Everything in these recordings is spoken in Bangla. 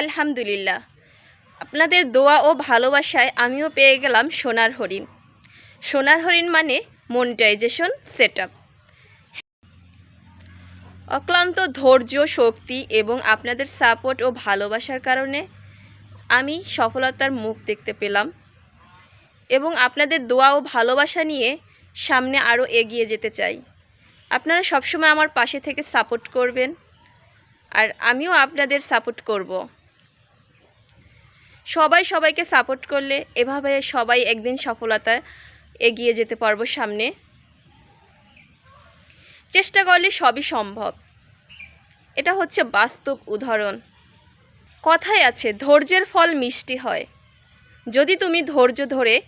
আলহামদুলিল্লাহ। আপনাদের দোয়া ও ভালোবাসায় আমিও পেয়ে গেলাম সোনার হরিণ। সোনার হরিণ মানে মনিটাইজেশন সেট অক্লান্ত ধৈর্য, শক্তি এবং আপনাদের সাপোর্ট ও ভালোবাসার কারণে আমি সফলতার মুখ দেখতে পেলাম এবং আপনাদের দোয়া ও ভালোবাসা নিয়ে সামনে আরও এগিয়ে যেতে চাই। আপনারা সবসময় আমার পাশে থেকে সাপোর্ট করবেন আর আমিও আপনাদের সাপোর্ট করব। সবাই সবাইকে সাপোর্ট করলে এভাবে সবাই একদিন সফলতা এগিয়ে যেতে পারব সামনে। চেষ্টা করলে সবই সম্ভব। এটা হচ্ছে বাস্তব উদাহরণ। কথায় আছে, ধৈর্যের ফল মিষ্টি হয়। যদি তুমি ধৈর্য ধরে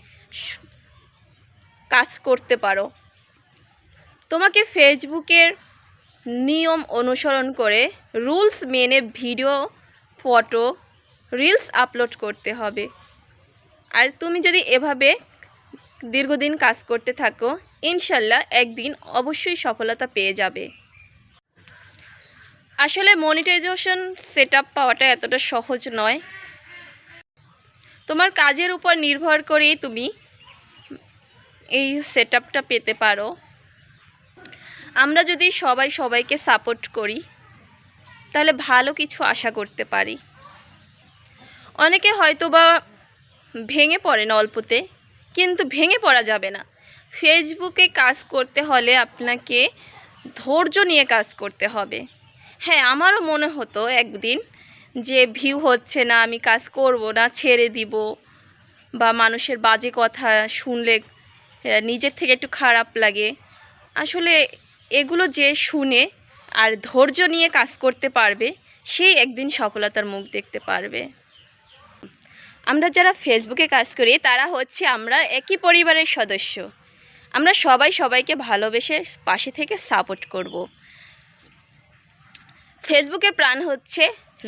কাজ করতে পারো। তোমাকে ফেসবুকের নিয়ম অনুসরণ করে রুলস মেনে ভিডিও, ফটো রিলস আপলোড করতে হবে। আর তুমি যদি এভাবে দীর্ঘদিন কাজ করতে থাকো, ইনশাল্লাহ একদিন অবশ্যই সফলতা পেয়ে যাবে। আসলে মনিটাইজেশন সেট পাওয়াটা এতটা সহজ নয়। তোমার কাজের উপর নির্ভর করেই তুমি এই সেট পেতে পারো। আমরা যদি সবাই সবাইকে সাপোর্ট করি, তাহলে ভালো কিছু আশা করতে পারি। অনেকে হয়তো বা ভেঙে পড়েন অল্পতে, কিন্তু ভেঙে পড়া যাবে না। ফেসবুকে কাজ করতে হলে আপনাকে ধৈর্য নিয়ে কাজ করতে হবে। হ্যাঁ আমারও মনে হতো একদিন যে ভিউ হচ্ছে না, আমি কাজ করব না, ছেড়ে দিব বা মানুষের বাজে কথা শুনলে নিজের থেকে একটু খারাপ লাগে। আসলে এগুলো যে শুনে আর ধৈর্য নিয়ে কাজ করতে পারবে, সেই একদিন সফলতার মুখ দেখতে পারবে। আমরা যারা ফেসবুকে কাজ করি, তারা হচ্ছে আমরা একই পরিবারের সদস্য। আমরা সবাই সবাইকে ভালোবেসে পাশে থেকে সাপোর্ট করব। ফেসবুকের প্রাণ হচ্ছে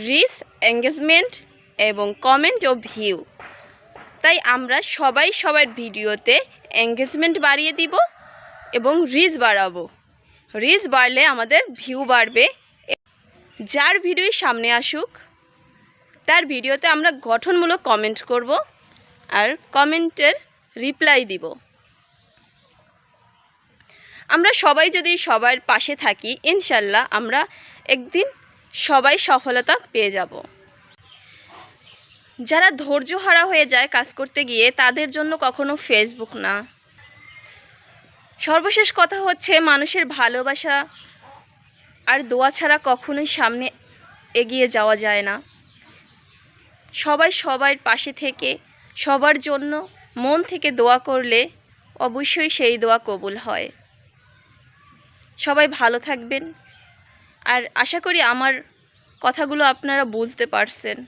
রিস এঙ্গেজমেন্ট এবং কমেন্ট ও ভিউ তাই আমরা সবাই সবার ভিডিওতে এঙ্গেজমেন্ট বাড়িয়ে দিব এবং রিচ বাড়াবো। রিচ বাড়লে আমাদের ভিউ বাড়বে। যার ভিডিওই সামনে আসুক তার ভিডিওতে আমরা গঠনমূলক কমেন্ট করব আর কমেন্টের রিপ্লাই দিব। আমরা সবাই যদি সবার পাশে থাকি, ইনশাল্লাহ আমরা একদিন সবাই সফলতা পেয়ে যাব। যারা ধৈর্য হারা হয়ে যায় কাজ করতে গিয়ে, তাদের জন্য কখনো ফেসবুক না। সর্বশেষ কথা হচ্ছে, মানুষের ভালোবাসা আর দোয়া ছাড়া কখনোই সামনে এগিয়ে যাওয়া যায় না। সবাই সবার পাশে থেকে, সবার জন্য মন থেকে দোয়া করলে অবশ্যই সেই দোয়া কবুল হয়। সবাই ভালো থাকবেন। আর আশা করি আমার কথাগুলো আপনারা বুঝতে পারছেন।